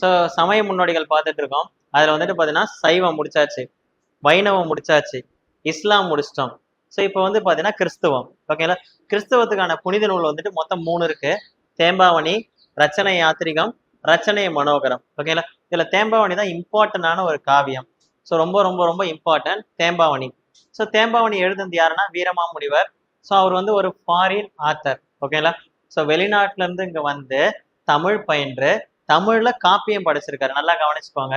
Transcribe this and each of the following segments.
So சமய முன்னோடிகள் பார்த்துட்டு இருக்கோம் அதில் வந்துட்டு பார்த்தீங்கன்னா சைவம் முடிச்சாச்சு வைணவம் முடிச்சாச்சு இஸ்லாம் முடிச்சிட்டோம். ஸோ இப்போ வந்து பார்த்தீங்கன்னா கிறிஸ்துவம். ஓகேங்களா கிறிஸ்தவத்துக்கான புனித நூல் வந்துட்டு மொத்தம் மூணு இருக்கு. தேம்பாவணி ரச்சனை யாத்திரிகம் ரச்சனை மனோகரம். ஓகேங்களா இதில் தேம்பாவணி தான் இம்பார்ட்டண்டான ஒரு காவியம். ஸோ ரொம்ப ரொம்ப ரொம்ப இம்பார்ட்டன்ட் தேம்பாவணி. ஸோ தேம்பாவணி எழுதுனது யாருன்னா வீரமாமுனிவர். ஸோ அவர் வந்து ஒரு ஃபாரின் ஆத்தர் ஓகேங்களா ஸோ வெளிநாட்டிலேருந்து இங்கே வந்து தமிழ் பயின்று தமிழ்ல காப்பியம் படைச்சிருக்காரு. நல்லா கவனிச்சுக்கோங்க.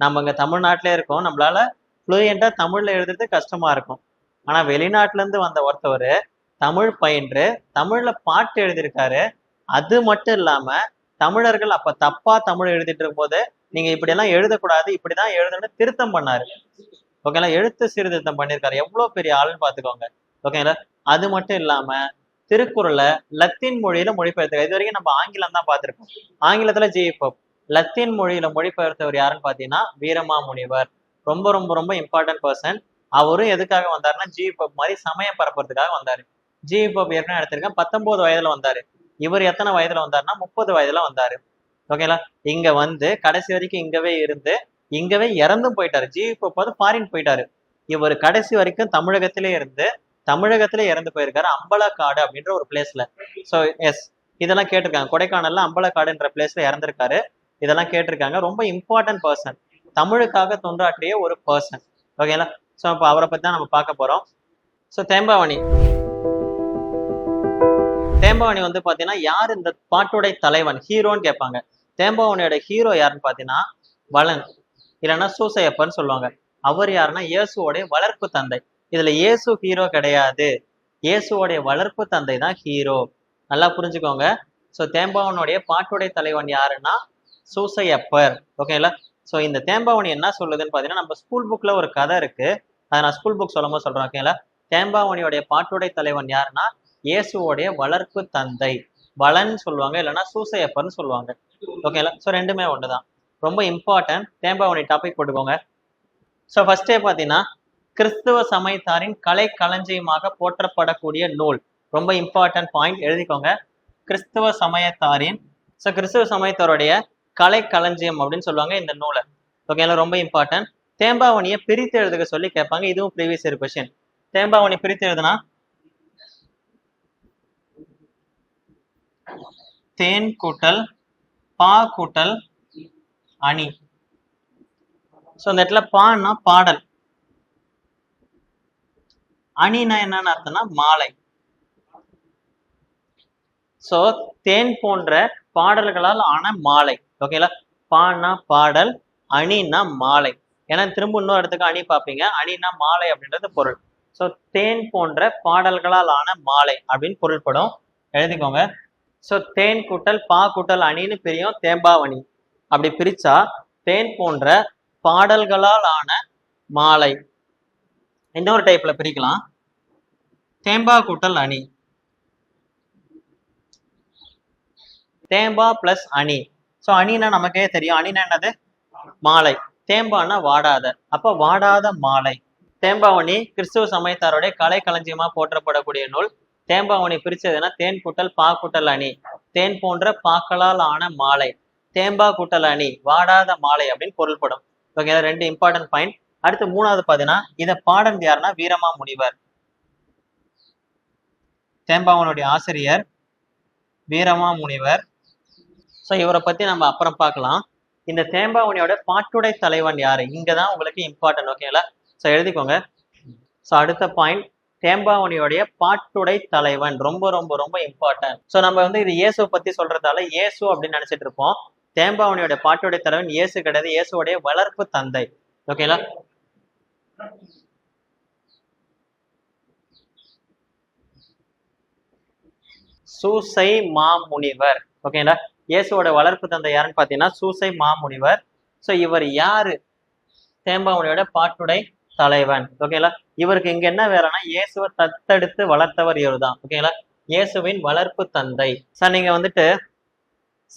நம்ம இங்க தமிழ்நாட்டிலே இருக்கோம். நம்மளால ஃப்ளூயண்டா தமிழ்ல எழுதுறது கஷ்டமா இருக்கும். ஆனா வெளிநாட்டுல இருந்து வந்த ஒருத்தவர் தமிழ் பயின்று தமிழ்ல பாட்டு எழுதியிருக்காரு. அது மட்டும் இல்லாம தமிழர்கள் அப்ப தப்பா தமிழ் எழுதிட்டு இருக்கும்போது நீங்க இப்படி எல்லாம் எழுதக்கூடாது இப்படிதான் எழுதணும்னு திருத்தம் பண்ணாரு. ஓகேங்களா? எழுத்து சீர்திருத்தம் பண்ணியிருக்காரு. எவ்வளவு பெரிய ஆளுன்னு பாத்துக்கோங்க ஓகேங்களா? அது மட்டும் இல்லாம திருக்குறளை லத்தீன் மொழியில மொழிபெயர்த்து இது வரைக்கும் நம்ம ஆங்கிலம் தான் பார்த்திருக்கோம். ஆங்கிலத்துல ஜி. லத்தீன் மொழியில மொழிபெயர்த்தவர் யாருன்னு பாத்தீங்கன்னா வீரமாமுனிவர். ரொம்ப ரொம்ப ரொம்ப இம்பார்ட்டன்ட் பர்சன் அவரும் எதுக்காக வந்தாருன்னா ஜி. பப் மாதிரி சமயம் பரப்புறதுக்காக வந்தாரு. ஜி. பப் ஏற்கனவே எடுத்திருக்கேன். பத்தொன்பது வயதுல வந்தாரு. இவர் எத்தனை வயதுல வந்தாருன்னா முப்பது வயதுல வந்தாரு. ஓகேங்களா இங்க வந்து கடைசி வரைக்கும் இங்கவே இருந்து இங்கவே இறந்தும் போயிட்டாரு. ஜி. வந்து ஃபாரின் போயிட்டாரு. இவர் கடைசி வரைக்கும் தமிழகத்திலே இருந்து தமிழகத்துல இறந்து போயிருக்காரு அம்பலக்காடு அப்படின்ற ஒரு பிளேஸ்ல ஸோ எஸ் இதெல்லாம் கேட்டிருக்காங்க. கொடைக்கானல்ல அம்பலக்காடுன்ற பிளேஸ்ல இறந்திருக்காரு. இதெல்லாம் கேட்டிருக்காங்க. ரொம்ப இம்பார்ட்டன்ட் பர்சன் தமிழுக்காக தொண்டாற்றிய ஒரு பர்சன் ஓகேங்களா ஸோ இப்போ அவரை பத்தி தான் நம்ம பார்க்க போறோம். ஸோ தேம்பாவணி. தேம்பாவணி வந்து பாத்தீங்கன்னா யார் இந்த பாட்டுடைய தலைவன்? ஹீரோன்னு கேட்பாங்க. தேம்பாவணியோட ஹீரோ யாருன்னு பாத்தீங்கன்னா வளன். இல்லைன்னா சூசையப்பன்னு சொல்லுவாங்க. அவர் யாருன்னா இயேசுவோடைய வளர்ப்பு தந்தை. இதுல இயேசு ஹீரோ கிடையாது. இயேசுவோடைய வளர்ப்பு தந்தை தான் ஹீரோ நல்லா புரிஞ்சுக்கோங்க. ஸோ தேம்பாவனுடைய பாட்டுடைய தலைவன் யாருன்னா? சூசையப்பர். ஓகேங்களா ஸோ இந்த தேம்பாவணி என்ன சொல்லுதுன்னு பார்த்தீங்கன்னா நம்ம ஸ்கூல் புக்ல ஒரு கதை இருக்கு. அதை நான் ஸ்கூல் புக் சொல்லும் போது சொல்றேன் ஓகேங்களா தேம்பாவணியோடைய பாட்டுடை தலைவன் யாருன்னா? இயேசுவோடைய வளர்ப்பு தந்தை. வளன் சொல்லுவாங்க இல்லைன்னா சூசையப்பர்னு சொல்லுவாங்க. ஓகேங்களா ஸோ ரெண்டுமே ஒன்று தான் ரொம்ப இம்பார்ட்டன்ட் தேம்பாவணி டாபிக் போட்டுக்கோங்க. ஸோ ஃபர்ஸ்டே பார்த்தீங்கன்னா கிறிஸ்துவ சமயத்தாரின் கலை களஞ்சியமாக போற்றப்படக்கூடிய நூல். ரொம்ப இம்பார்ட்டன்ட் பாயிண்ட் எழுதிக்கோங்க. கிறிஸ்துவ சமயத்தாரின் ஸோ கிறிஸ்துவ சமயத்தாருடைய கலை களஞ்சியம் அப்படின்னு சொல்லுவாங்க இந்த நூலை. ஓகேங்களா ரொம்ப இம்பார்ட்டன்ட் தேம்பாவணியை பிரித்து எழுதுக சொல்லி கேட்பாங்க. இதுவும் ப்ரீவியஸ் இயர் கொஸ்டின் தேம்பாவணி பிரித்து எழுதுனா? தேன் கூட்டல் பா கூட்டல் அணி. ஸோ இந்த இடத்துல பான்னா பாடல். அணினா என்னன்னு அர்த்தம்னா மாலை. சோ தேன் போன்ற பாடல்களால் ஆன மாலை. ஓகேங்களா பான்னா பாடல் அணினா மாலை. ஏன்னா திரும்ப இன்னொரு இடத்துக்கு அணி பார்ப்பீங்க. அணினா மாலை அப்படின்றது பொருள். சோ தேன் போன்ற பாடல்களால் ஆன மாலை அப்படின்னு பொருள்படும். எழுதிக்கோங்க. சோ தேன் கூட்டல் பா கூட்டல் அணின்னு பிரியும் தேம்பாவணி. அப்படி பிரிச்சா தேன் போன்ற பாடல்களால் ஆன மாலை. இன்னொரு டைப்ல பிரிக்கலாம். தேம்பா கூட்டல் அணி. தேம்பா பிளஸ் அணி. ஸோ அணினா நமக்கே தெரியும். அணினா என்னது? மாலை. தேம்பான்னா வாடாத. அப்ப வாடாத மாலை. தேம்பாவணி கிறிஸ்துவ சமயத்தாருடைய கலை களஞ்சியமா போற்றப்படக்கூடிய நூல். தேம்பாவணி பிரிச்சதுன்னா தேன் கூட்டல் பா கூட்டல் அணி. தேன் போன்ற பாக்களால் ஆன மாலை. தேம்பா கூட்டல் அணி. வாடாத மாலை அப்படின்னு பொருள்படும். ஓகே ரெண்டு இம்பார்ட்டன்ட் பாயிண்ட் அடுத்து மூணாவது பாத்தீங்கன்னா இதை பாடம் யாருன்னா வீரமா முனிவர். தேம்பாவனுடைய ஆசிரியர் வீரமா முனிவர். ஸோ இவரை பத்தி நம்ம அப்புறம் பார்க்கலாம். இந்த தேம்பாவணியோட பாட்டுடை தலைவன் யாரு? இங்கதான் உங்களுக்கு இம்பார்ட்டன்ட் ஓகேங்களா ஸோ எழுதிக்கோங்க. ஸோ அடுத்த பாயிண்ட் தேம்பாவனியோடைய பாட்டுடை தலைவன். ரொம்ப ரொம்ப ரொம்ப இம்பார்ட்டன்ட் ஸோ நம்ம வந்து இது இயேசு பத்தி சொல்றதால இயேசு அப்படின்னு நினைச்சிட்டு இருப்போம். தேம்பாவனியோட பாட்டுடை தலைவன் இயேசு கிடையாது. இயேசுவோடைய வளர்ப்பு தந்தை ஓகேங்களா சூசை மாமுனிவர். ஓகேங்களா? இயேசுவோட வளர்ப்பு தந்தை யாருன்னு பார்த்தீங்கன்னா சூசை மாமுனிவர். ஸோ இவர் யாரு? தேம்பாமுனியோட பாட்டுடை தலைவன். ஓகேங்களா? இவருக்கு இங்க என்ன வேலைன்னா இயேசுவை தத்தெடுத்து வளர்த்தவர் இவர் தான் ஓகேங்களா? இயேசுவின் வளர்ப்பு தந்தை. சார் நீங்க வந்துட்டு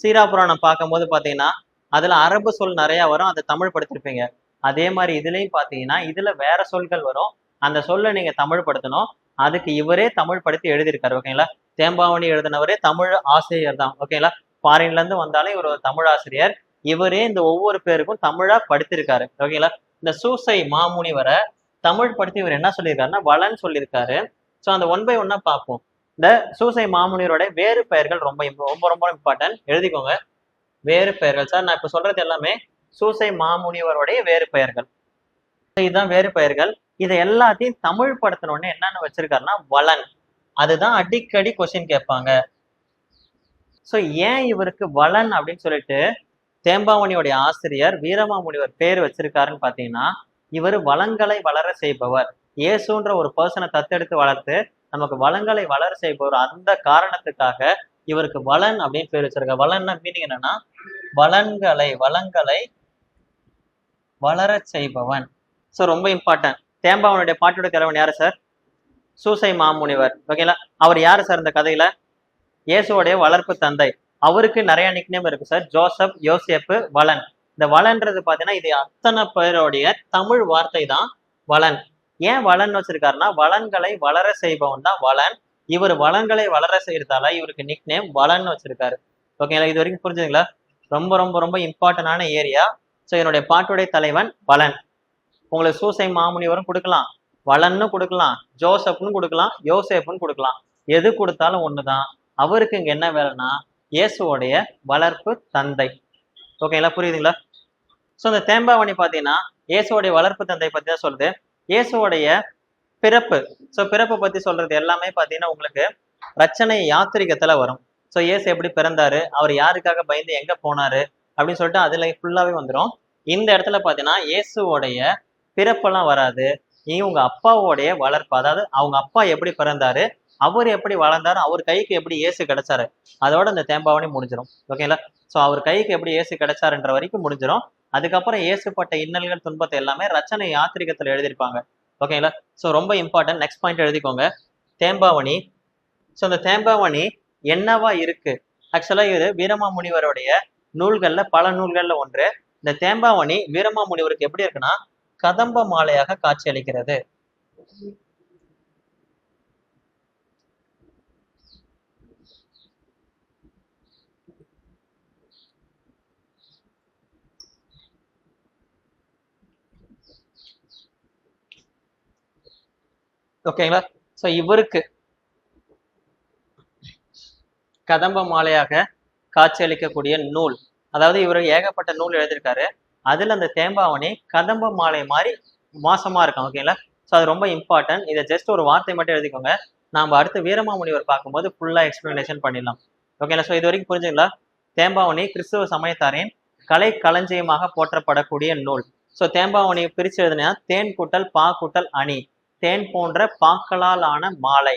சீரா புராணம் பார்க்கும்போது பாத்தீங்கன்னா அதுல அரபு சொல் நிறைய வரும். அதை தமிழ் படுத்திருப்பீங்க. அதே மாதிரி இதுலயும் பாத்தீங்கன்னா இதுல வேற சொல்கள் வரும். அந்த சொல்லை நீங்க தமிழ் படுத்தணும் அதுக்கு இவரே தமிழ் படுத்தி எழுதியிருக்காரு ஓகேங்களா? தேம்பாவணி எழுதினவரே தமிழ் ஆசிரியர் தான் ஓகேங்களா? ஃபாரின்ல இருந்து வந்தாலும் இவர் ஒரு தமிழ் ஆசிரியர். இவரே இந்த ஒவ்வொரு பேருக்கும் தமிழா படுத்திருக்காரு ஓகேங்களா? இந்த சூசை மாமுனிவரை தமிழ் படுத்தி இவர் என்ன சொல்லியிருக்காருன்னா வளன் சொல்லியிருக்காரு. ஸோ அந்த ஒன் பை ஒன்னா பார்ப்போம். இந்த சூசை மாமுனிவரோட வேறு பெயர்கள் ரொம்ப ரொம்ப ரொம்ப இம்பார்ட்டன்ட் எழுதிக்கோங்க. வேறு பெயர்கள். சார் நான் இப்போ சொல்றது எல்லாமே சூசை மாமுனிவருடைய வேறு பெயர்கள். இதுதான் வேறு பெயர்கள். இதை எல்லாத்தையும் தமிழ் படுத்தணும்னு என்னன்னு வச்சிருக்காருன்னா வளன். அதுதான் அடிக்கடி கொஸ்டின் கேட்பாங்க. ஸோ ஏன் இவருக்கு வளன் அப்படின்னு சொல்லிட்டு தேம்பாவணியோடைய ஆசிரியர் வீரமாமுனிவர் பேர் வச்சிருக்காருன்னு பார்த்தீங்கன்னா இவர் வளங்களை வளர செய்பவர். இயேசுன்ற ஒரு பர்சனை தத்தெடுத்து வளர்த்து நமக்கு வளங்களை வளர செய்பவர். அந்த காரணத்துக்காக இவருக்கு வளன் அப்படின்னு பேர் வச்சிருக்காரு. வளன்னா மீனிங் என்னன்னா வளன்களை வளங்களை வளரச் செய்பவன். ஸோ ரொம்ப இம்பார்ட்டன்ட் தேம்பாவனுடைய பாட்டோட கிழவன் யாரு சார் சூசை மாமுனிவர். ஓகேங்களா அவர் யாரு சார் இந்த கதையில? இயேசுவோடைய வளர்ப்பு தந்தை. அவருக்கு நிறைய நிக்னேம் இருக்கு சார் ஜோசப் யோசேப்பு வளன் இந்த வளன்றது பாத்தீங்கன்னா இது அத்தனை பேருடைய தமிழ் வார்த்தை தான் வளன் ஏன் வளன் வச்சிருக்காருன்னா வளன்களை வளர செய்பவன் தான் வளன் இவர் வளங்களை வளர செய்யறதால இவருக்கு நிக்னேம் வளன் வச்சிருக்காரு. ஓகேங்களா இது வரைக்கும் புரிஞ்சுதுங்களா? ரொம்ப ரொம்ப ரொம்ப இம்பார்ட்டன்டான ஏரியா ஸோ என்னுடைய பாட்டுடைய தலைவன் வளன். உங்களுக்கு சூசை மாமுனிவரும் கொடுக்கலாம். வளன்னு கொடுக்கலாம். ஜோசப்னு கொடுக்கலாம். யோசேப்னு கொடுக்கலாம். எது கொடுத்தாலும் ஒன்று தான் அவருக்கு இங்கே என்ன வேலைன்னா இயேசுவோடைய வளர்ப்பு தந்தை. ஓகேங்களா புரியுதுங்களா? ஸோ இந்த தேம்பாவணி பார்த்தீங்கன்னா இயேசுவோடைய வளர்ப்பு தந்தை பற்றி தான் சொல்லுது. இயேசுவோடைய பிறப்பு. ஸோ பிறப்பை பற்றி சொல்றது எல்லாமே பார்த்தீங்கன்னா உங்களுக்கு ரச்சனை யாத்திரிகத்தில் வரும். ஸோ இயேசு எப்படி பிறந்தாரு? அவர் யாருக்காக பயந்து எங்கே போனாரு? அப்படின்னு சொல்லிட்டு அதில் ஃபுல்லாகவே வந்துடும் இந்த இடத்துல பார்த்தீங்கன்னா இயேசுவோடைய பிறப்பெல்லாம் வராது. இவங்க அப்பாவோடைய வளர்ப்பு அதாவது அவங்க அப்பா எப்படி பிறந்தாரு அவர் எப்படி வளர்ந்தாரு அவர் கைக்கு எப்படி இயேசு கிடைச்சாரு அதோட இந்த தேம்பாவணி முடிஞ்சிடும் ஓகேங்களா ஸோ அவர் கைக்கு எப்படி இயேசு கிடைச்சாருன்ற வரைக்கும் முடிஞ்சிடும் அதுக்கப்புறம் இயேசுப்பட்ட இன்னல்கள் துன்பத்தை எல்லாமே ரச்சனை யாத்திரிகத்தில் எழுதியிருப்பாங்க. ஓகேங்களா ஸோ ரொம்ப இம்பார்ட்டன்ட் நெக்ஸ்ட் பாயிண்ட் எழுதிக்கோங்க. தேம்பாவணி. ஸோ இந்த தேம்பாவணி என்னவா இருக்கு? ஆக்சுவலாக இது வீரமாமுனிவருடைய நூல்கள்ல பல நூல்கள்ல ஒன்று. இந்த தேம்பாவணி வீரமாமுனிவருக்கு எப்படி இருக்குன்னா கதம்ப மாலையாக காட்சியளிக்கிறது ஓகேங்களா ஸோ இவருக்கு கதம்ப மாலையாக காட்சியளிக்கக்கூடிய நூல். அதாவது இவர் ஏகப்பட்ட நூல் எழுதியிருக்காரு. அதுல அந்த தேம்பாவணி கதம்ப மாலை மாதிரி மோசமா இருக்கும் ஓகேங்களா ஸோ அது ரொம்ப இம்பார்ட்டன்ட் இதை ஜஸ்ட் ஒரு வார்த்தை மட்டும் எழுதிக்கோங்க. நாம அடுத்து வீரமாமுனிவர் பார்க்கும்போது ஃபுல்லா எக்ஸ்பிளனேஷன் பண்ணிடலாம். ஓகேங்களா ஸோ இது வரைக்கும் புரிஞ்சுங்களா? தேம்பாவணி கிறிஸ்துவ சமயத்தாரின் கலை களஞ்சியமாக போற்றப்படக்கூடிய நூல். ஸோ தேம்பாவணியை பிரிச்சு எழுதுனா தேன் கூட்டல் பா கூட்டல் அணி. தேன் போன்ற பாக்களால் ஆன மாலை.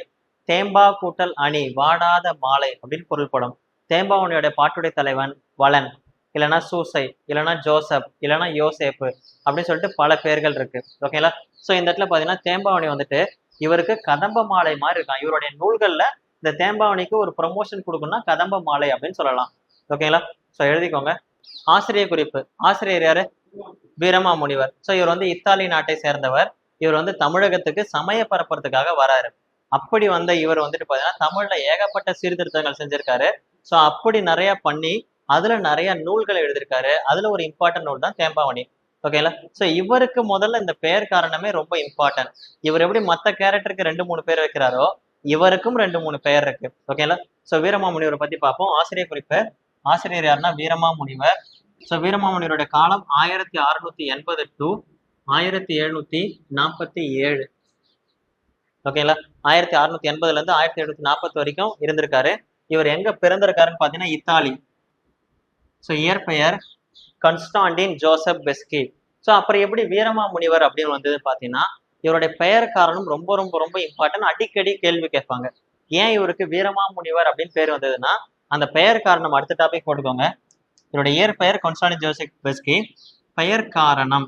தேம்பா கூட்டல் அணி. வாடாத மாலை அப்படின்னு பொருள்படும். தேம்பாவணியோட பாட்டுடைய தலைவன் வளன் இல்லைனா சூசை இல்லைனா ஜோசப் இல்லைனா யோசேப்பு அப்படின்னு சொல்லிட்டு பல பேர்கள் இருக்கு. ஓகேங்களா ஸோ இந்த இடத்துல பார்த்தீங்கன்னா தேம்பாவணி வந்துட்டு இவருக்கு கதம்ப மாலை மாதிரி இருக்கான். இவருடைய நூல்கள்ல இந்த தேம்பாவணிக்கு ஒரு ப்ரொமோஷன் கொடுக்கணும்னா கதம்ப மாலை அப்படின்னு சொல்லலாம். ஓகேங்களா ஸோ எழுதிக்கோங்க. ஆசிரியர் குறிப்பு. ஆசிரியர் யாரு? வீரமாமுனிவர். ஸோ இவர் வந்து இத்தாலி நாட்டை சேர்ந்தவர். இவர் வந்து தமிழகத்துக்கு சமய பரப்புறதுக்காக வராரு. அப்படி வந்த இவர் வந்துட்டு பார்த்தீங்கன்னா தமிழ்ல ஏகப்பட்ட சீர்திருத்தங்கள் செஞ்சிருக்காரு. ஸோ அப்படி நிறைய பண்ணி அதுல நிறைய நூல்களை எழுதியிருக்காரு அதுல ஒரு இம்பார்ட்டன்ட் நூல் தான் தேம்பாவணி. ஓகேங்களா ஸோ இவருக்கு முதல்ல இந்த பெயர் காரணமே ரொம்ப இம்பார்ட்டன்ட் இவர் எப்படி மற்ற கேரக்டருக்கு ரெண்டு மூணு பேர் வைக்கிறாரோ இவருக்கும் ரெண்டு மூணு பெயர் இருக்கு. ஓகேங்களா ஸோ வீரமாமுனிவரை பத்தி பார்ப்போம். ஆசிரியர் குறிப்பு. ஆசிரியர் யாருன்னா வீரமாமுனிவர். ஸோ வீரமாமுனிவருடைய காலம் ஆயிரத்தி அறுநூத்தி எண்பது டு ஆயிரத்தி எழுநூத்தி நாற்பத்தி ஏழு. ஓகேங்களா ஆயிரத்தி அறுநூத்தி எண்பதுல இருந்து ஆயிரத்தி எழுநூத்தி நாற்பது வரைக்கும் இருந்திருக்காரு. இவர் எங்க பிறந்திருக்காருன்னு பாத்தீங்கன்னா இத்தாலி. ஸோ இயற்பெயர் கன்ஸ்டாண்டின் ஜோசப் பெஸ்கி. ஸோ அப்புறம் எப்படி வீரமாமுனிவர் அப்படின்னு வந்தது பார்த்தீங்கன்னா இவருடைய பெயர் காரணம் ரொம்ப ரொம்ப ரொம்ப இம்பார்ட்டன்ட் அடிக்கடி கேள்வி கேட்பாங்க. ஏன் இவருக்கு வீரமாமுனிவர் அப்படின்னு பேர் வந்ததுன்னா அந்த பெயர் காரணம் அடுத்த டாபிக் போட்டுக்கோங்க. இவருடைய இயற்பெயர் கன்ஸ்டாண்டின் ஜோசப் பெஸ்கி. பெயர் காரணம்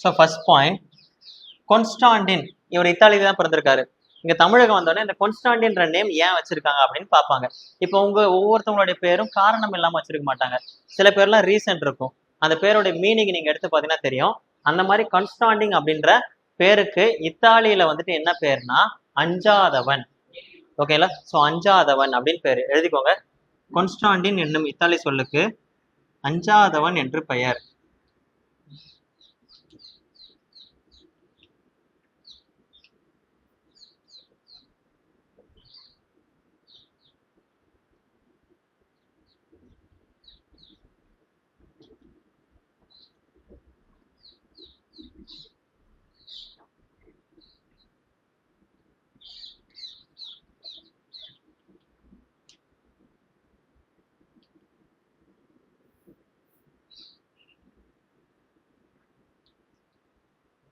ஸோ ஃபர்ஸ்ட் பாயிண்ட் கொன்ஸ்டாண்டின் இவர் இத்தாலியில தான் பிறந்திருக்காரு. இங்க தமிழகம் வந்தோடனே இந்த கொன்ஸ்டாண்டின்ற நேம் ஏன் வச்சிருக்காங்க அப்படின்னு பார்ப்பாங்க. இப்போ உங்க ஒவ்வொருத்தவங்களுடைய பேரும் காரணம் இல்லாம வச்சிருக்க மாட்டாங்க. சில பேர்லாம் ரீசன்ட் இருக்கும். அந்த பேருடைய மீனிங் நீங்க எடுத்து பார்த்தீங்கன்னா தெரியும். அந்த மாதிரி கன்ஸ்டாண்டிங் அப்படின்ற பேருக்கு இத்தாலியில வந்துட்டு என்ன பேர்னா அஞ்சாதவன். ஓகேங்களா ஸோ அஞ்சாதவன் அப்படின்னு பேர். எழுதிக்கோங்க. கொன்ஸ்டாண்டின் என்னும் இத்தாலி சொல்லுக்கு அஞ்சாதவன் என்று பெயர்.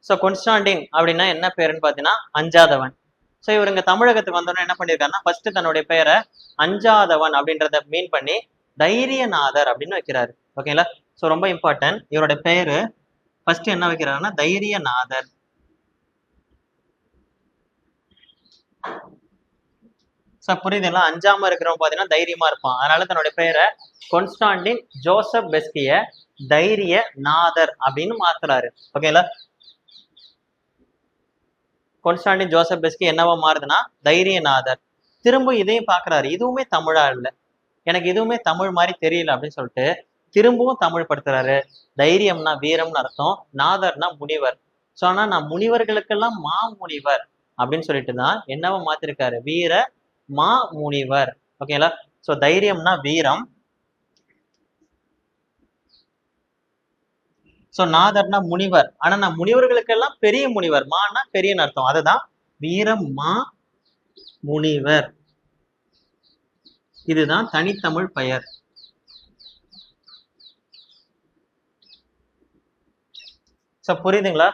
ஸோ கொன்ஸ்டாண்டின் அப்படின்னா என்ன பேருன்னு பார்த்தீங்கன்னா அஞ்சாதவன். ஸோ இவர் இங்கே தமிழகத்துக்கு வந்தோடனே என்ன பண்ணியிருக்காருன்னா ஃபர்ஸ்ட் தன்னுடைய பெயரை அஞ்சாதவன் அப்படின்றத மீன் பண்ணி தைரியநாதர் அப்படின்னு வைக்கிறாரு. ஓகேங்களா ஸோ ரொம்ப இம்பார்ட்டன்ட் இவரோட பெயரு ஃபர்ஸ்ட் என்ன வைக்கிறாருன்னா தைரியநாதர். ஸோ புரியுதுங்களா? அஞ்சாம இருக்கிறவங்க பார்த்தீங்கன்னா தைரியமா இருப்பான். அதனால தன்னுடைய பெயரை கொன்ஸ்டாண்டின் ஜோசப் பெஸ்கிய தைரிய நாதர் அப்படின்னு மாத்துறாரு. ஓகேங்களா கொன்ஸ்டாண்டின் ஜோசப் பெஸ்கி என்னவா மாறுதுன்னா தைரியநாதர். திரும்ப இதையும் பார்க்குறாரு. இதுவுமே தமிழா இல்லை. எனக்கு எதுவுமே தமிழ் மாதிரி தெரியல அப்படின்னு சொல்லிட்டு திரும்பவும் தமிழ் படுத்துறாரு. தைரியம்னா வீரம்னு அர்த்தம். நாதர்னா முனிவர். ஸோ ஆனா நான் முனிவர்களுக்கெல்லாம் மா முனிவர் அப்படின்னு சொல்லிட்டு தான் என்னவா மாத்திருக்காரு? வீர மா முனிவர். ஓகேங்களா? ஸோ தைரியம்னா வீரம். ஸோ நாதர்னா முனிவர். ஆனா நான் முனிவர்களுக்கெல்லாம் பெரிய முனிவர். மானா பெரியன்னு அர்த்தம். அதுதான் வீரம்மா முனிவர். இதுதான் தனித்தமிழ் பெயர். ஸோ புரியுதுங்களா?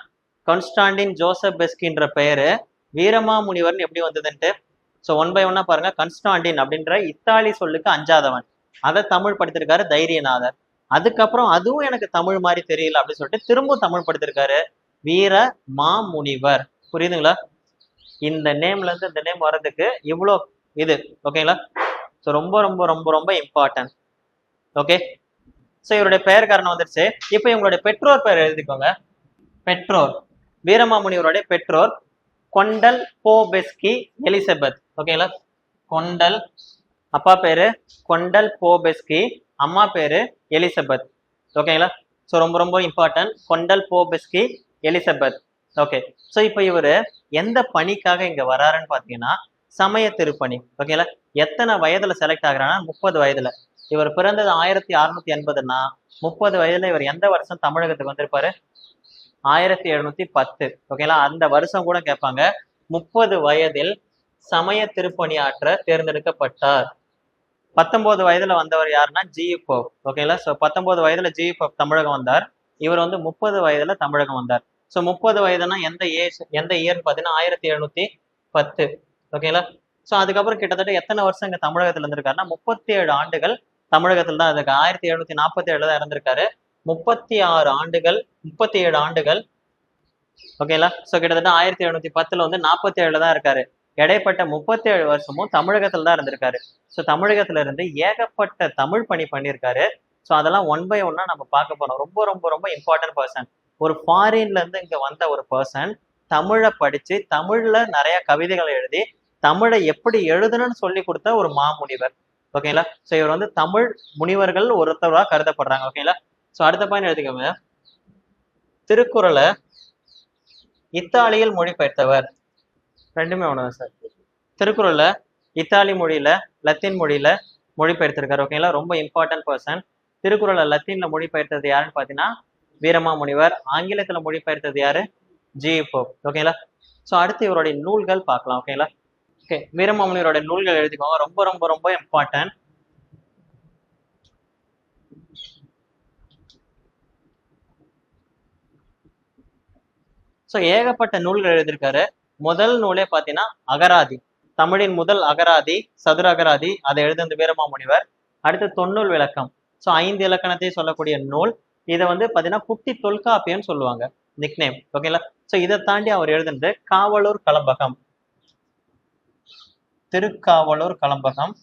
கன்ஸ்டாண்டின் ஜோசப் பெஸ்கின்ற பெயரு. வீரமா முனிவர்னு எப்படி வந்ததுன்ட்டு? ஸோ ஒன் பை ஒன்னா பாருங்க. கன்ஸ்டாண்டின் அப்படின்ற இத்தாலி சொல்லுக்கு அஞ்சாதவன். அதை தமிழ் படித்திருக்காரு தைரியநாதர். அதுக்கப்புறம் அதுவும் எனக்கு தமிழ் மாதிரி தெரியல அப்படின்னு சொல்லிட்டு திரும்பவும் தமிழ் படுத்திருக்காரு வீர மாமுனிவர். புரியுதுங்களா? இந்த நேம்ல இருந்து இந்த நேம் வர்றதுக்கு இவ்வளோ இது ஓகேங்களா ஸோ ரொம்ப ரொம்ப ரொம்ப ரொம்ப இம்பார்ட்டன்ட் ஓகே ஸோ இவருடைய பெயர் காரணம் வந்துருச்சு. இப்போ இவங்களுடைய பெற்றோர் பெயர் எழுதிக்கோங்க. பெற்றோர். வீரமாமுனிவருடைய பெற்றோர் கொண்டல் போபெஸ்கி எலிசபெத். ஓகேங்களா கொண்டல் அப்பா பேரு கொண்டல் போபெஸ்கி அம்மா பேரு எலிசபெத். ஓகேங்களா ஸோ ரொம்ப ரொம்ப இம்பார்ட்டன்ட் கொண்டல் போபெஸ்கி எலிசபெத். ஓகே ஸோ இப்போ இவர் எந்த பணிக்காக இங்கே வராருன்னு பார்த்தீங்கன்னா சமய திருப்பணி. ஓகேங்களா எத்தனை வயதில் செலக்ட் ஆகிறான்னா முப்பது வயதில். இவர் பிறந்தது ஆயிரத்தி அறுநூத்தி எண்பதுன்னா முப்பது வயதில் இவர் எந்த வருஷம் தமிழகத்துக்கு வந்திருப்பாரு? ஆயிரத்தி எழுநூத்தி பத்து. ஓகேங்களா அந்த வருஷம் கூட கேட்பாங்க முப்பது வயதில் சமய திருப்பணியாற்ற தேர்ந்தெடுக்கப்பட்டார். பத்தொன்பது வயதுல வந்தவர் யாருன்னா ஜிஇபோ ஓகேங்களா ஸோ பத்தொன்பது வயதுல ஜிஇபோ தமிழகம் வந்தார். இவர் வந்து முப்பது வயதுல தமிழகம் வந்தார். ஸோ முப்பது வயதுனா எந்த ஏஜ் எந்த இயர்னு பார்த்தீங்கன்னா ஆயிரத்தி எழுநூத்தி பத்து. ஓகேங்களா ஸோ அதுக்கப்புறம் கிட்டத்தட்ட எத்தனை வருஷம் இங்கே தமிழகத்தில் இருந்திருக்காருன்னா முப்பத்தி ஏழு ஆண்டுகள் தமிழகத்தில் தான் இருக்கு. ஆயிரத்தி எழுநூத்தி நாற்பத்தி ஏழு தான் இறந்திருக்காரு. முப்பத்தி ஆறு ஆண்டுகள் முப்பத்தி ஏழு ஆண்டுகள் ஓகேங்களா ஸோ கிட்டத்தட்ட ஆயிரத்தி எழுநூத்தி பத்துல வந்து நாற்பத்தி ஏழுல தான் இருக்காரு. இடைப்பட்ட முப்பத்தேழு வருஷமும் தமிழகத்துல தான் இருந்திருக்காரு. ஸோ தமிழகத்துல இருந்து ஏகப்பட்ட தமிழ் பணி பண்ணியிருக்காரு. ஸோ அதெல்லாம் ஒன் பை ஒன்னா நம்ம பார்க்க போறோம். ரொம்ப ரொம்ப ரொம்ப இம்பார்ட்டன்ட் பர்சன் ஒரு ஃபாரின்ல இருந்து இங்க வந்த ஒரு பர்சன் தமிழை படிச்சு தமிழ்ல நிறைய கவிதைகளை எழுதி தமிழை எப்படி எழுதணும்னு சொல்லி கொடுத்த ஒரு மாமுனிவர். ஓகேங்களா ஸோ இவர் வந்து தமிழ் முனிவர்கள் ஒருத்தராக கருதப்படுறாங்க. ஓகேங்களா ஸோ அடுத்த பாயிண்ட் எழுதிக்கோங்க திருக்குறளை இத்தாலியில் மொழிபெயர்த்தவர். ரெண்டுமே ஒன்று சார். திருக்குறளில் இத்தாலி மொழியில் லத்தீன் மொழியில் மொழிபெயர்த்திருக்காரு. ஓகேங்களா? ரொம்ப இம்பார்ட்டன்ட் பர்சன் திருக்குறளை லத்தீனில் மொழிபெயர்த்தது யாருன்னு பார்த்தீங்கன்னா வீரமா முனிவர் மொழிபெயர்த்தது யாரு? ஜி. போப். ஓகேங்களா? ஸோ அடுத்து இவருடைய நூல்கள் பார்க்கலாம். ஓகேங்களா? ஓகே வீரமா முனிவருடைய நூல்கள் எழுதிக்கோங்க. ரொம்ப ரொம்ப ரொம்ப இம்பார்ட்டன்ட் ஸோ ஏகப்பட்ட நூல்கள் எழுதியிருக்காரு. முதல் நூலே பார்த்தீங்கன்னா அகராதி. தமிழின் முதல் அகராதி சதுர அகராதி அதை எழுதுனது வீரமாமுனிவர் அடுத்து தொன்னூல் விளக்கம். ஸோ ஐந்து இலக்கணத்தை சொல்லக்கூடிய நூல். இதை வந்து பார்த்தீங்கன்னா குட்டி தொல்காப்பியம்னு சொல்லுவாங்க. நிக்நேம் ஓகேங்களா ஸோ இதை தாண்டி அவர் எழுதுனது காவலூர் கலம்பகம். திருக்காவலூர் கலம்பகம்.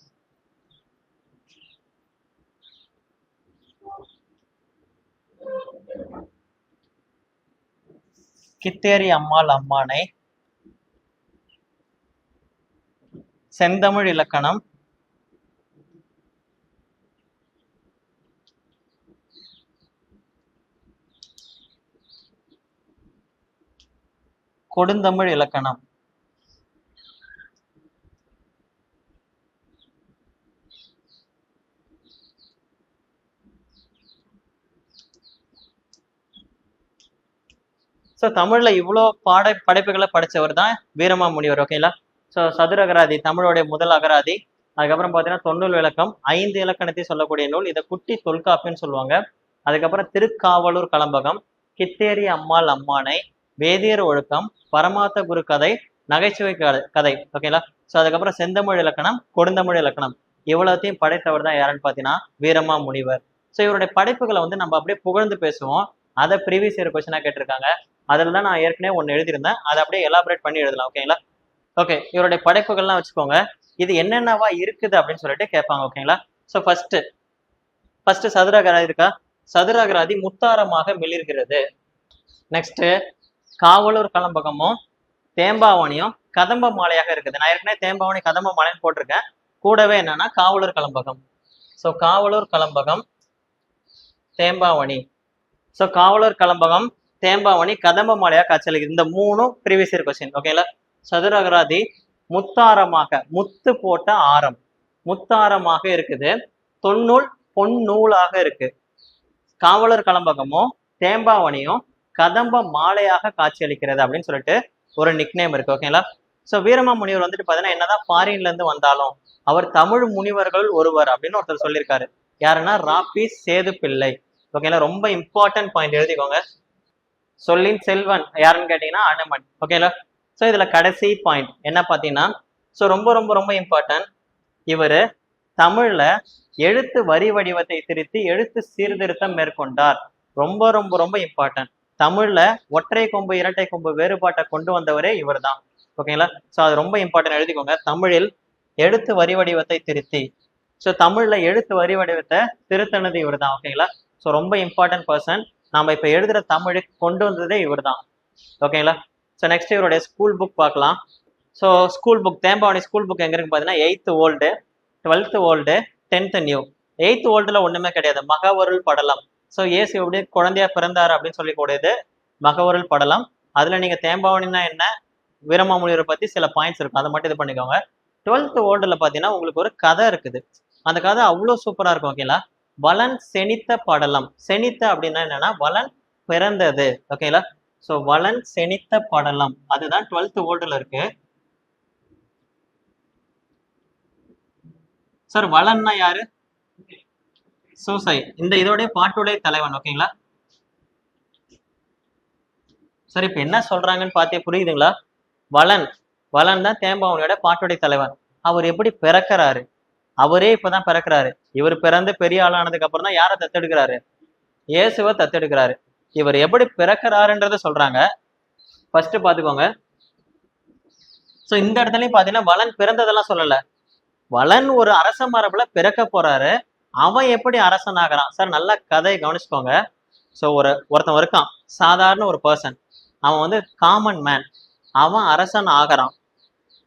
கித்தேரி அம்மாள் அம்மானை செந்தமிழ் இலக்கணம். கொடுந்தமிழ் இலக்கணம். ஸோ தமிழ்ல இவ்வளோ பாட படைப்புகளை படித்தவர் தான் வீரமா முனிவர் ஓகேங்களா ஸோ சதுர அகராதி தமிழோடைய முதல் அகராதி. அதுக்கப்புறம் பார்த்தீங்கன்னா தொன்னூல் விளக்கம் ஐந்து இலக்கணத்தை சொல்லக்கூடிய நூல். இதை குட்டி தொல்காப்பின்னு சொல்லுவாங்க. அதுக்கப்புறம் திருக்காவலூர் கலம்பகம் கித்தேரி அம்மாள் அம்மானை வேதியர் ஒழுக்கம் பரமாத்த குரு கதை நகைச்சுவை கதை. கதை ஓகேங்களா ஸோ அதுக்கப்புறம் செந்தமிழ் இலக்கணம் கொடுந்தமிழ் இலக்கணம். இவ்வளோத்தையும் படைத்தவர் தான் யாருன்னு பார்த்தீங்கன்னா வீரமா முனிவர். ஸோ இவருடைய படைப்புகளை வந்து நம்ம அப்படியே புகழ்ந்து பேசுவோம். அதை ப்ரீவியஸ் இயர் கொஸ்டினாக கேட்டிருக்காங்க. அதில் தான் நான் ஏற்கனவே ஒன்று எழுதியிருந்தேன். அதை அப்படியே எலாபரேட் பண்ணி எழுதலாம். ஓகேங்களா ஓகே இவருடைய படைப்புகள்லாம் வச்சுக்கோங்க. இது என்னென்னவா இருக்குது அப்படின்னு சொல்லிட்டு கேட்பாங்க ஓகேங்களா ஸோ ஃபர்ஸ்ட் ஃபர்ஸ்ட் சதுரகராதி இருக்கா? சதுரகராதி முத்தாரமாக மிளிர்கிறது. நெக்ஸ்ட் காவலூர் கலம்பகமும் தேம்பாவணியும் கதம்ப மாலையாக இருக்குது. நான் ஏற்கனவே தேம்பாவணி கதம்ப மாலைன்னு போட்டிருக்கேன். கூடவே என்னன்னா காவலூர் கலம்பகம். ஸோ காவலூர் கலம்பகம் தேம்பாவணி. ஸோ காவலூர் கலம்பகம் தேம்பாவணி கதம்ப மாலையாக காய்ச்சல் இந்த மூணும் ப்ரீவியஸ் இயர் கொஸ்டின் ஓகேங்களா சதுரகராதி முத்தாரமாக முத்து போட்ட ஆரம். முத்தாரமாக இருக்குது. தொன்னூல் பொன்னூலாக இருக்கு. காவலர் கலம்பகமும் தேம்பாவணியும் கதம்ப மாலையாக காட்சியளிக்கிறது அப்படின்னு சொல்லிட்டு ஒரு நிக்நேம் இருக்கு ஓகேங்களா ஸோ வீரமா முனிவர் வந்துட்டு பார்த்தீங்கன்னா என்னதான் ஃபாரின்ல இருந்து வந்தாலும் அவர் தமிழ் முனிவர்கள் ஒருவர் அப்படின்னு ஒருத்தர் சொல்லியிருக்காரு. யாருன்னா ராபி சேது பிள்ளை ஓகேங்களா ரொம்ப இம்பார்ட்டன்ட் பாயிண்ட் எழுதிக்கோங்க. சொல்லின் செல்வன். யாருன்னு கேட்டீங்கன்னா அனுமன். ஓகேங்களா ஸோ இதுல கடைசி பாயிண்ட் என்ன பார்த்தீங்கன்னா ஸோ ரொம்ப ரொம்ப ரொம்ப இம்பார்ட்டன்ட் இவர் தமிழ்ல எழுத்து வரி வடிவத்தை திருத்தி எழுத்து சீர்திருத்தம் மேற்கொண்டார். ரொம்ப ரொம்ப ரொம்ப இம்பார்ட்டன்ட் தமிழ்ல ஒற்றை கொம்பு இரட்டை கொம்பு வேறுபாட்டை கொண்டு வந்தவரே இவர் தான் ஓகேங்களா ஸோ அது ரொம்ப இம்பார்ட்டன்ட் எழுதிக்கோங்க. தமிழில் எழுத்து வரி வடிவத்தை திருத்தி. ஸோ தமிழ்ல எழுத்து வரி வடிவத்தை திருத்தினது இவர் தான் ஓகேங்களா ஸோ ரொம்ப இம்பார்ட்டன்ட் பர்சன் நாம இப்ப எழுதுற தமிழுக்கு கொண்டு வந்ததே இவர் தான் ஓகேங்களா ஸோ நெக்ஸ்ட் இவருடைய ஸ்கூல் புக் பார்க்கலாம். So school book Thembavani school book எங்க இருக்கு பார்த்தீங்கன்னா eighth old twelfth old tenth new eighth ஓல்டுல ஒண்ணுமே கிடையாது. மகவருள் படலம். ஸோ ஏசு எப்படி குழந்தையா பிறந்தாரு அப்படின்னு சொல்லக்கூடியது மகவருள் படலம். அதுல நீங்க தேம்பாவணினா என்ன? வீரமாமுனிவரை பத்தி சில பாயிண்ட்ஸ் இருக்கும். அதை மட்டும் இது பண்ணிக்கோங்க. டுவெல்த்து ஓல்டுல பார்த்தீங்கன்னா உங்களுக்கு ஒரு கதை இருக்குது. அந்த கதை அவ்வளோ சூப்பராக இருக்கும் ஓகேங்களா வளன் செனித்த படலம். செனித்த அப்படின்னா என்னன்னா வளன் பிறந்தது ஓகேங்களா ஸோ வளன் செனித்த படலம். அதுதான் டுவெல்த் ஓல்டில் இருக்கு. சார் வளன்னா யாரு? சூசை இந்த இதோடைய பாட்டுடைய தலைவன் ஓகேங்களா சார் இப்ப என்ன சொல்றாங்கன்னு பார்த்தே புரியுதுங்களா? வளன். வளன் தான் தேம்பாவனியோட பாட்டுடைய தலைவன். அவர் எப்படி பிறக்கிறாரு? அவரே இப்பதான் பிறக்கிறாரு. இவர் பிறந்து பெரிய ஆளானதுக்கு அப்புறம் தான் யாரை தத்தெடுக்கிறாரு? இயேசுவை தத்தெடுக்கிறாரு. இவர் எப்படி பிறக்கிறாருன்றத சொல்றாங்க. ஃபர்ஸ்ட் பாத்துக்கோங்க. சோ இந்த இடத்துலயும் பாத்தீங்கன்னா வளன் பிறந்ததெல்லாம் சொல்லல. வளன் ஒரு அரச மரபுல பிறக்க போறாரு. அவன் எப்படி அரசனாகிறான்? சார் நல்லா கதையை கவனிச்சுக்கோங்க. ஸோ ஒரு ஒருத்தன் இருக்கான். சாதாரண ஒரு பர்சன் அவன் வந்து காமன் மேன் அவன் அரசன் ஆகிறான்.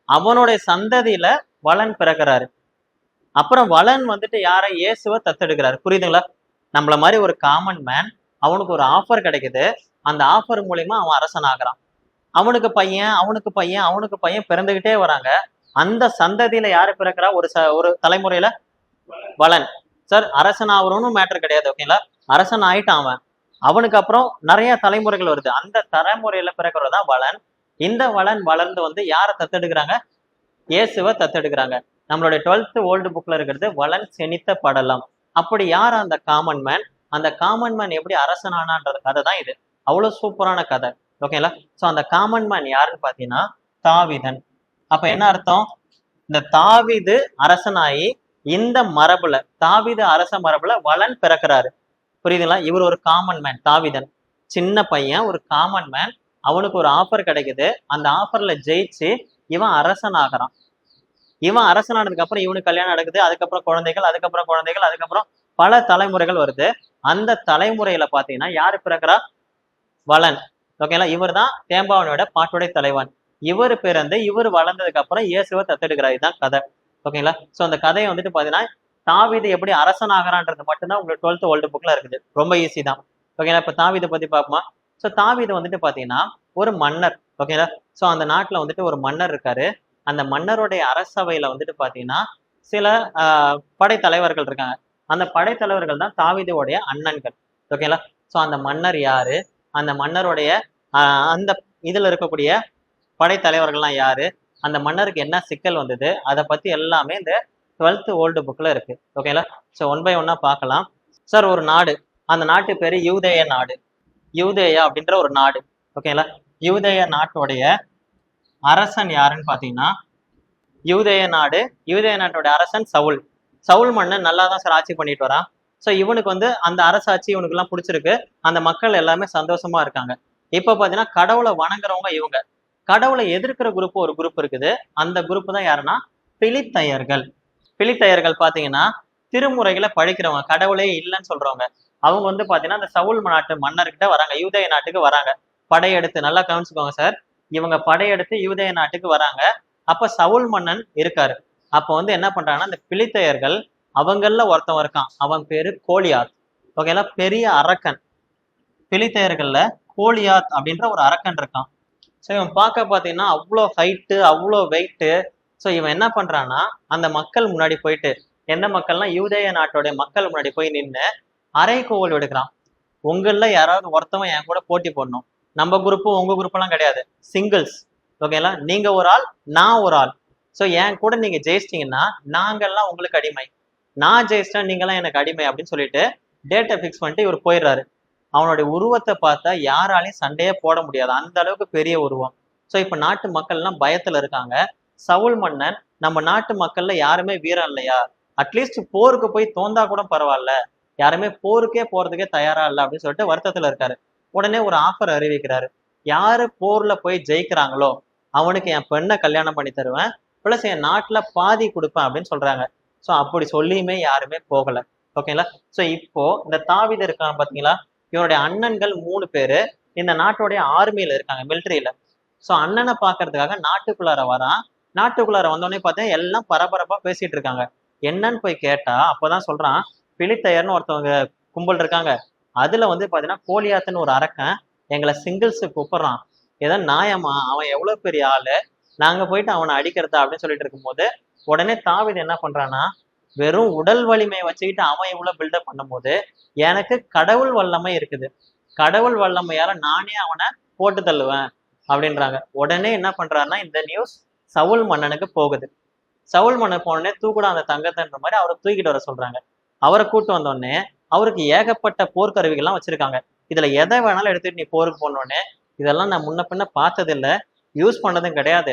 அவனுடைய சந்ததியில வளன் பிறக்கிறாரு. அப்புறம் வளன் வந்துட்டு யாரை? இயேசுவை தத்தெடுக்கிறாரு. புரியுதுங்களா? நம்மள மாதிரி ஒரு காமன் மேன் அவனுக்கு ஒரு ஆஃபர் கிடைக்குது. அந்த ஆஃபர் மூலியமா அவன் அரசன் ஆகிறான் அவனுக்கு பையன் அவனுக்கு பையன் அவனுக்கு பையன் பிறந்துகிட்டே வராங்க. அந்த சந்ததியில யாரு பிறக்கிறா? ஒரு ச ஒரு தலைமுறையில வளன். சார் அரசன் ஆகணும்னு மேட்டர் கிடையாது ஓகேங்களா அரசன் ஆயிட்டான் அவன். அவனுக்கு அப்புறம் நிறைய தலைமுறைகள் வருது. அந்த தலைமுறையில தான் வளன். இந்த வளன் வளர்ந்து வந்து யாரை தத்தெடுக்கிறாங்க? இயேசுவை தத்தெடுக்கிறாங்க. நம்மளுடைய டுவெல்த் ஓல்டு புக்ல இருக்கிறது வளன் செனித்த படலம். அப்படி யார் அந்த காமன் மேன் அந்த காமன் மேன் எப்படி அரசன் ஆனான்ற கதை தான் இது. அவ்வளவு சூப்பரான கதை. ஓகேங்களா சோ அந்த காமன் மேன் யாருன்னு பாத்தீங்கன்னா தாவிதன். அப்ப என்ன அர்த்தம்? இந்த தாவிது அரசனாயி இந்த மரபுல தாவிது அரச மரபுல வளன் பிறக்கிறாரு. புரியுதுங்களா? இவர் ஒரு காமன் மேன் தாவிதன். சின்ன பையன் ஒரு காமன் மேன் அவனுக்கு ஒரு ஆஃபர் கிடைக்குது. அந்த ஆஃபர்ல ஜெயிச்சு இவன் அரசன் ஆகிறான் இவன் அரசனானதுக்கு அப்புறம் இவனுக்கு கல்யாணம் நடக்குது. அதுக்கப்புறம் குழந்தைகள் அதுக்கப்புறம் குழந்தைகள் அதுக்கப்புறம் பல தலைமுறைகள் வருது. அந்த தலைமுறையில பாத்தீங்கன்னா யாரு பிறக்கிறா? வளன். ஓகேங்களா இவர் தான் தேம்பாவனோட பாட்டுடை தலைவன். இவர் பிறந்து இவர் வளர்ந்ததுக்கு அப்புறம் இயேசுவை தத்தெடுக்கிறார். இதுதான் கதை. ஓகேங்களா ஸோ அந்த கதையை வந்துட்டு பாத்தீங்கன்னா தாவிது எப்படி அரசன் ஆகிறான்றது மட்டும்தான் உங்களுக்கு டுவெல்த் வேர்ல்டு புக்ல இருக்குது. ரொம்ப ஈஸி தான். ஓகேங்களா இப்ப தாவிதை பத்தி பார்ப்போமா? ஸோ தாவீது வந்துட்டு பாத்தீங்கன்னா ஒரு மன்னர். ஓகேங்களா ஸோ அந்த நாட்டுல வந்துட்டு ஒரு மன்னர் இருக்காரு. அந்த மன்னருடைய அரசவையில வந்துட்டு பாத்தீங்கன்னா சில ஆஹ், படைத்தலைவர்கள் இருக்காங்க. அந்த படைத்தலைவர்கள் தான் தாவிதோடைய அண்ணன்கள். ஓகேங்களா ஸோ அந்த மன்னர் யாரு? அந்த மன்னருடைய அந்த இதில் இருக்கக்கூடிய படைத்தலைவர்கள்லாம் யாரு? அந்த மன்னருக்கு என்ன சிக்கல் வந்தது? அதை பத்தி எல்லாமே இந்த டுவெல்த் ஓல்டு புக்கில் இருக்கு. ஓகேங்களா ஸோ ஒன் பை ஒன்னா பார்க்கலாம் சார் ஒரு நாடு. அந்த நாட்டு பேர் யூதேய நாடு. யூதேயா அப்படின்ற ஒரு நாடு. ஓகேங்களா யூதேய நாட்டுடைய அரசன் யாருன்னு பார்த்தீங்கன்னா யூதேய நாடு யூதேய நாட்டுடைய அரசன் சவுல். சவுல் மன்னன் நல்லா தான் சார் ஆட்சி பண்ணிட்டு வரான். ஸோ இவனுக்கு வந்து அந்த அரசாட்சி இவனுக்கு எல்லாம் பிடிச்சிருக்கு. அந்த மக்கள் எல்லாமே சந்தோஷமா இருக்காங்க. இப்போ பாத்தீங்கன்னா கடவுளை வணங்குறவங்க இவங்க. கடவுளை எதிர்க்கிற குரூப் ஒரு குரூப் இருக்குது. அந்த குரூப் தான் யாருன்னா பிலித்தையர்கள். பிலித்தையர்கள் பாத்தீங்கன்னா திருமுறைகளை பழிக்கிறவங்க கடவுளே இல்லைன்னு சொல்றவங்க. அவங்க வந்து பாத்தீங்கன்னா அந்த சவுல் நாட்டு மன்னர்கிட்ட வராங்க. யூதய நாட்டுக்கு வராங்க. படையெடுத்து நல்லா கவனிச்சுக்கோங்க சார் இவங்க படையெடுத்து யூதய நாட்டுக்கு வராங்க. அப்ப சவுல் மன்னன் இருக்காரு. அப்போ வந்து என்ன பண்றாங்கன்னா அந்த பிலித்தையர்கள் அவங்கள ஒருத்தவன் இருக்கான். அவன் பேரு கோலியாத். ஓகேங்களா பெரிய அரக்கன். பிலித்தையர்கள்ல கோலியாத் அப்படின்ற ஒரு அரக்கன் இருக்கான். ஸோ இவன் பார்க்க பார்த்தீங்கன்னா அவ்வளோ ஹைட்டு அவ்வளோ வெயிட்டு ஸோ இவன் என்ன பண்றான்னா அந்த மக்கள் முன்னாடி போயிட்டு எந்த மக்கள்லாம் யூதேய நாட்டோடைய மக்கள் முன்னாடி போய் நின்று அரைக்கோவல் எடுக்கிறான். உங்கள யாராவது ஒருத்தவன் என் கூட போட்டி போடணும். நம்ம குரூப்பு உங்க குரூப்பெல்லாம் கிடையாது. சிங்கிள்ஸ் ஓகேங்களா நீங்க ஒரு ஆள் நான் ஒரு ஆள். ஸோ என் கூட நீங்க ஜெயிச்சிட்டீங்கன்னா நாங்கெல்லாம் உங்களுக்கு அடிமை. நான் ஜெயிச்சிட்டா நீங்களாம் எனக்கு அடிமை அப்படின்னு சொல்லிட்டு டேட்டை ஃபிக்ஸ் பண்ணிட்டு இவர் போயிடுறாரு. அவனுடைய உருவத்தை பார்த்தா யாராலையும் சண்டையே போட முடியாது. அந்த அளவுக்கு பெரிய உருவம். ஸோ இப்போ நாட்டு மக்கள் எல்லாம் பயத்துல இருக்காங்க. சவுல் மன்னன் நம்ம நாட்டு மக்கள்ல யாருமே வீரம் இல்லையா? அட்லீஸ்ட் போருக்கு போய் தோந்தா கூட பரவாயில்ல. யாருமே போருக்கே போறதுக்கே தயாரா இல்லை அப்படின்னு சொல்லிட்டு வருத்தத்துல இருக்காரு. உடனே ஒரு ஆஃபர் அறிவிக்கிறாரு. யாரு போர்ல போய் ஜெயிக்கிறாங்களோ அவனுக்கு என் பெண்ணை கல்யாணம் பண்ணி தருவேன். பிளஸ் என் நாட்டில் பாதி கொடுப்பேன் அப்படின்னு சொல்றாங்க. ஸோ அப்படி சொல்லியுமே யாருமே போகலை. ஓகேங்களா ஸோ இப்போ இந்த தாவித இருக்கான் பார்த்தீங்களா இவருடைய அண்ணன்கள் மூணு பேர். இந்த நாட்டுடைய ஆர்மியில இருக்காங்க மிலிட்டரியில ஸோ அண்ணனை பாக்குறதுக்காக நாட்டுக்குள்ளார வரான். நாட்டுக்குள்ளார வந்தோடனே பார்த்தா எல்லாம் பரபரப்பா பேசிட்டு இருக்காங்க. என்னன்னு போய் கேட்டால் அப்போ தான் சொல்றான் பிலித்தையர்னு ஒருத்தவங்க கும்பல் இருக்காங்க. அதில் வந்து பார்த்தீங்கன்னா கோலியாத்துன்னு ஒரு அரக்கன் எங்களை சிங்கிள்ஸுக்கு கூப்பிட்றான். ஏதோ நியாயமா? அவன் எவ்வளோ பெரிய ஆளு? நாங்க போயிட்டு அவனை அடிக்கிறதா அப்படின்னு சொல்லிட்டு இருக்கும்போது உடனே தாவிது என்ன பண்றான்னா வெறும் உடல் வலிமையை வச்சுக்கிட்டு அவன் இவ்வளவு பில்டப் பண்ணும்போது எனக்கு கடவுள் வல்லமை இருக்குது. கடவுள் வல்லமையால நானே அவனை போட்டு தள்ளுவேன் அப்படின்றாங்க. உடனே என்ன பண்றாருன்னா இந்த நியூஸ் சவுல் மன்னனுக்கு போகுது. சவுல் மன்னன் போனோடனே தூக்குடா அந்த தங்கத்தன்ற மாதிரி அவரை தூக்கிட்டு வர சொல்றாங்க. அவரை கூட்டு வந்தோடனே அவருக்கு ஏகப்பட்ட போர்க்கருவிகள்லாம் வச்சிருக்காங்க. இதுல எதை வேணாலும் எடுத்துட்டு நீ போருக்கு போனோடனே இதெல்லாம் நான் முன்ன பின்ன பார்த்ததில்ல. யூஸ் பண்ணதும் கிடையாது.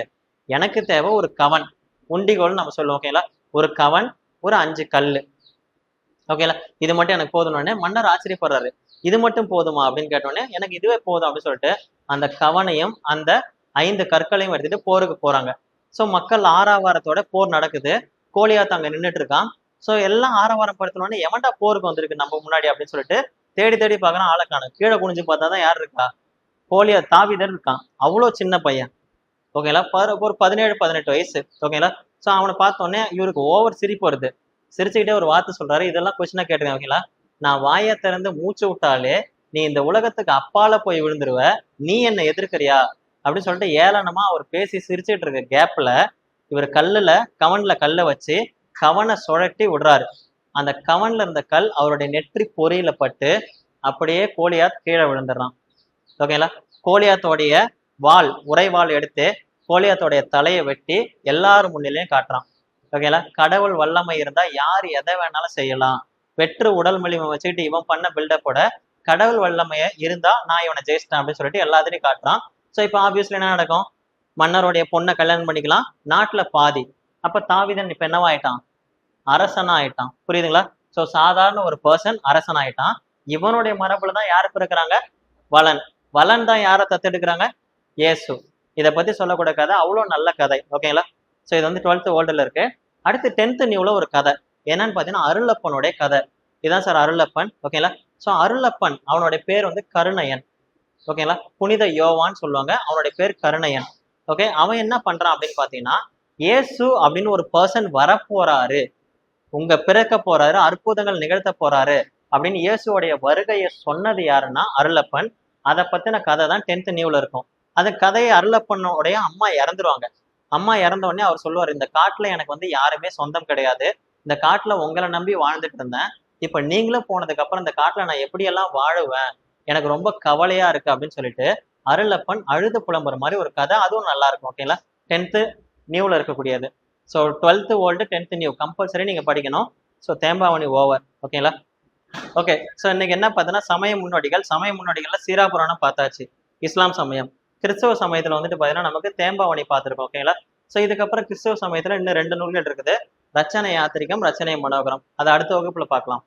எனக்கு தேவை ஒரு கவன். உண்டிகோல்னு நம்ம சொல்லுவோம் ஓகேங்களா ஒரு கவன் ஒரு அஞ்சு கல்லு. ஓகேங்களா இது மட்டும் எனக்கு போதும்னே மன்னர் ஆச்சரியப்படுறாரு. இது மட்டும் போதுமா அப்படின்னு கேட்டோடனே எனக்கு இதுவே போதும் அப்படின்னு சொல்லிட்டு அந்த கவனையும் அந்த ஐந்து கற்களையும் எடுத்துட்டு போருக்கு போறாங்க. ஸோ மக்கள் ஆறாவாரத்தோட போர் நடக்குது. கோலியாத் அங்க நின்றுட்டு இருக்கான். ஸோ எல்லாம் ஆரவாரம் படுத்தினோடனே எவன்டா போருக்கு வந்திருக்கு நம்ம முன்னாடி அப்படின்னு சொல்லிட்டு தேடி தேடி பார்க்கறான் ஆளை காணும். கீழே குனிஞ்சு பார்த்தா தான் யார் இருக்கா? கோலியா தாவிதர் இருக்கான். அவ்வளோ சின்ன பையன். ஓகேங்களா பர- ஒரு பதினேழு பதினெட்டு வயசு. ஓகேங்களா ஸோ அவனை பார்த்தோன்னே இவருக்கு ஓவர் சிரிப்பு வருது. சிரிச்சுக்கிட்டே ஒரு வார்த்தை சொல்றாரு. இதெல்லாம் கொஸ்டினா கேட்டுருங்க ஓகேங்களா நான் வாயை திறந்து மூச்சு விட்டாலே நீ இந்த உலகத்துக்கு அப்பால போய் விழுந்துருவ. நீ என்னை எதிர்க்கிறியா? அப்படின்னு சொல்லிட்டு ஏளனமா அவர் பேசி சிரிச்சுட்டு இருக்க கேப்ல இவர் கல்லுல கவன்ல கல்லை வச்சு கவனை சுழட்டி விடுறாரு. அந்த கவன்ல இருந்த கல் அவருடைய நெற்றி பொறியில பட்டு அப்படியே கோழியா கீழே விழுந்துடுறான். ஓகேங்களா கோலியாத்தோடைய வாள் உரைவாள் எடுத்து கோலியாத்தோடைய தலையை வெட்டி எல்லாரும் முன்னிலையும் காட்டுறான். ஓகேங்களா கடவுள் வல்லமை இருந்தா யார் எதை வேணாலும் செய்யலாம். வெற்று உடல் மொழிமை வச்சுக்கிட்டு இவன் பண்ண பில்டப்போட கடவுள் வல்லமைய இருந்தா நான் இவனை ஜெயிச்சிட்டேன் அப்படின்னு சொல்லிட்டு எல்லாத்திலையும் காட்டுறான். ஸோ இப்போ ஆப்வியஸ்ல என்ன நடக்கும்? மன்னருடைய பொண்ணை கல்யாணம் பண்ணிக்கலாம். நாட்டுல பாதி. அப்ப தாவிதன் இப்ப என்னவாயிட்டான்? அரசனா ஆயிட்டான் புரியுதுங்களா? ஸோ சாதாரண ஒரு பர்சன் அரசன் ஆயிட்டான் இவனுடைய மரபுல தான் யாரு பிறக்கிறாங்க? வளன். வளன் தான் யாரை தத்தெடுக்கிறாங்க? இயேசு. இதை பத்தி சொல்லக்கூடிய கதை. அவ்வளோ நல்ல கதை. ஓகேங்களா? ஸோ இது வந்து டுவெல்த் ஓல்டில் இருக்கு. அடுத்து டென்த் நியூவில் ஒரு கதை. என்னன்னு பார்த்தீங்கன்னா அருளப்பனுடைய கதை. இதுதான் சார் அருளப்பன். ஓகேங்களா? ஸோ அருளப்பன் அவனுடைய பேர் வந்து கருணையன். ஓகேங்களா? புனித யோவான்னு சொல்லுவாங்க. அவனுடைய பேர் கருணையன். ஓகே? அவன் என்ன பண்றான் அப்படின்னு பார்த்தீங்கன்னா இயேசு அப்படின்னு ஒரு பர்சன் வரப்போறாரு. உங்க பிறக்க போறாரு அற்புதங்கள் நிகழ்த்த போறாரு அப்படின்னு இயேசுவோடைய வருகையை சொன்னது யாருன்னா அருளப்பன். அதை பத்தின கதை தான் டென்த் நியூல இருக்கும். அந்த கதையை அருளப்பனுடைய அம்மா இறந்துருவாங்க. அம்மா இறந்த உடனே அவர் சொல்லுவார் இந்த காட்டுல எனக்கு வந்து யாருமே சொந்தம் கிடையாது. இந்த காட்டுல உங்களை நம்பி வாழ்ந்துட்டு இருந்தேன். இப்ப நீங்களும் போனதுக்கு அப்புறம் இந்த காட்டுல நான் எப்படியெல்லாம் வாழுவேன்? எனக்கு ரொம்ப கவலையா இருக்கு அப்படின்னு சொல்லிட்டு அருளப்பன் அழுது புலம்புற மாதிரி ஒரு கதை. அதுவும் நல்லா இருக்கும் ஓகேங்களா டென்த்து நியூல இருக்கக்கூடியது. So twelfth old tenth new compulsory நீங்க படிக்கணும். ஸோ தேம்பாவணி ஓவர் ஓகேங்களா ஓகே ஸோ இன்னைக்கு என்ன பார்த்தோன்னா சமய முன்னோடிகள் சமய முன்னோடிகள்ல சீராபுராணம் பார்த்தாச்சு. இஸ்லாம் சமயம். கிறிஸ்தவ சமயத்துல வந்துட்டு பார்த்தீங்கன்னா நமக்கு தேம்பாவணி பார்த்துருக்கோம் ஓகேங்களா ஸோ இதுக்கப்புறம் கிறிஸ்தவ சமயத்துல இன்னும் ரெண்டு நூல்கள் இருக்குது. ரச்சனை யாத்திரிகம் ரச்சனை மனோகரம். அதை அடுத்த வகுப்புல பார்க்கலாம்.